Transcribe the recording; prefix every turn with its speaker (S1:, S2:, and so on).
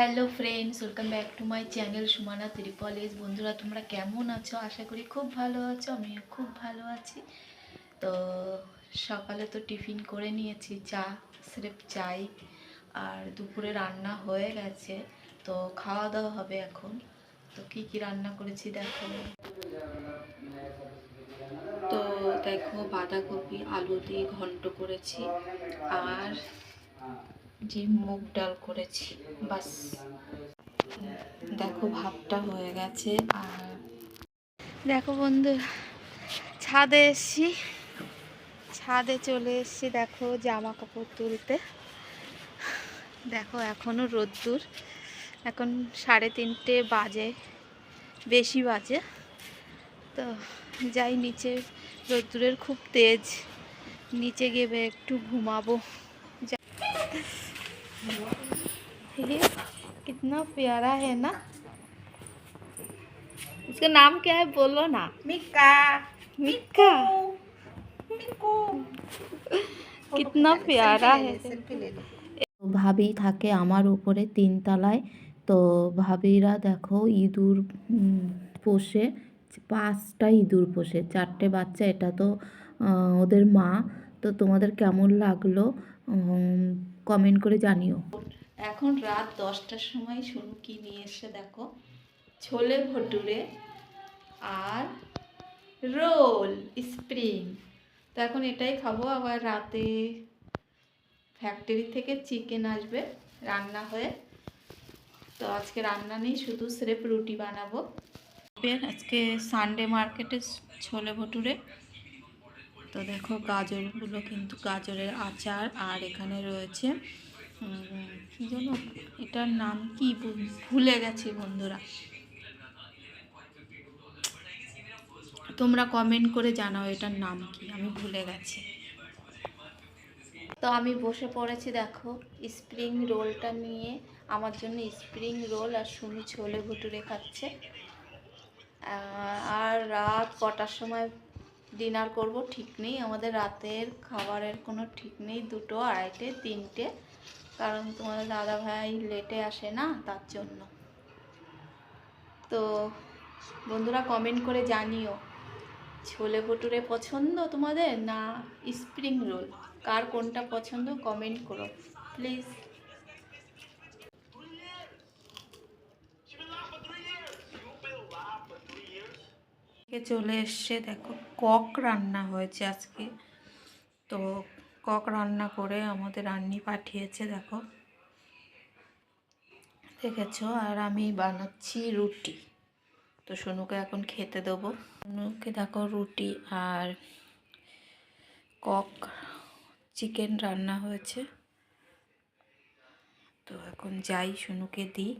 S1: Hello friends welcome back to my channel Sumana ত্রিপলেশ বন্ধুরা, তোমরা কেমন আছো? আশা করি খুব ভালো আছো, আমিও খুব ভালো আছি। তো সকালে তো টিফিন করে নিয়েছি, চা, স্রেফ চাই, আর দুপুরে রান্না হয়ে গেছে। তো খাওয়া দাওয়া হবে এখন। তো কি কি রান্না করেছি দেখো। তো দেখো বাঁধাকপি, আলু দিয়ে ঘন্ট করেছি, আর যে মুগ ডাল করেছি, বাস। দেখো ভাতটা হয়ে গেছে আর দেখো বন্ধু, ছাদে এসছি। ছাদে চলে এসছি, দেখো জামা কাপড় তুলতে। দেখো এখনও রোদ্দুর। এখন সাড়ে তিনটে বাজে, বেশি বাজে। তো যাই, নিচে রোদ্দুরের খুব তেজ। নিচে গেবে একটু ঘুমাবো। ये कितना प्यारा है ना उसका नाम क्या है बोलो ना
S2: मिका
S1: मिक्का कितना प्यारा है
S2: सेल्फी ले लो
S3: ভাবি থাকে আমার উপরে তিনতলায় তো ভাবিরা দেখো ইঁদুর উম, পোষে পাঁচটা ইঁদুর পোষে চারটে বাচ্চা এটা তো আহ, ওদের মা তো তোমাদের কেমন লাগলো কমেন্ট করে জানিও।
S1: এখন রাত দশটার সময় শুনু কি নিয়ে এসে দেখো ছোলে ভটুরে আর রোল স্প্রিং তো এখন এটাই খাব আবার রাতে ফ্যাক্টরি থেকে চিকেন আসবে রান্না হয়ে। তো আজকে রান্না নেই শুধু স্রেফ রুটি বানাবো। আজকে সানডে মার্কেটে ছোলে ভটুরে তো দেখো গাজরগুলো কিন্তু গাজরের আচার, আর এখানে রয়েছে কি জানো এটার নাম কি ভুলে গেছি বন্ধুরা। তোমরা কমেন্ট করে জানাও এটার নাম কি, আমি ভুলে গেছি। তো আমি বসে পড়েছি, দেখো স্প্রিং রোলটা নিয়ে, আমার জন্য স্প্রিং রোল আর সুমি ছোলে ভুটুরে খাচ্ছে। আর রাত কটার সময় ডিনার করব, ঠিক নেই। আমাদের রাতের খাবারের কোনো ঠিক নেই, দুটো আড়াইটে, তিনটে। কারণ তোমাদের দাদা ভাই লেটে আসে না, তার জন্য। তো বন্ধুরা কমেন্ট করে জানিও, ছোলে ভটুরে পছন্দ তোমাদের না স্প্রিং রোল কার কোনটা পছন্দ কমেন্ট করো প্লিজ চলে এসছে, দেখো কক রান্না হয়েছে আজকে। তো কক রান্না করে আমাদের রান্নি পাঠিয়েছে, দেখো। দেখেছ? আর আমি বানাচ্ছি রুটি। তো সোনুকে এখন খেতে দেবো। সোনুকে দেখো রুটি আর কক চিকেন রান্না হয়েছে। তো এখন যাই, সোনুকে দিই।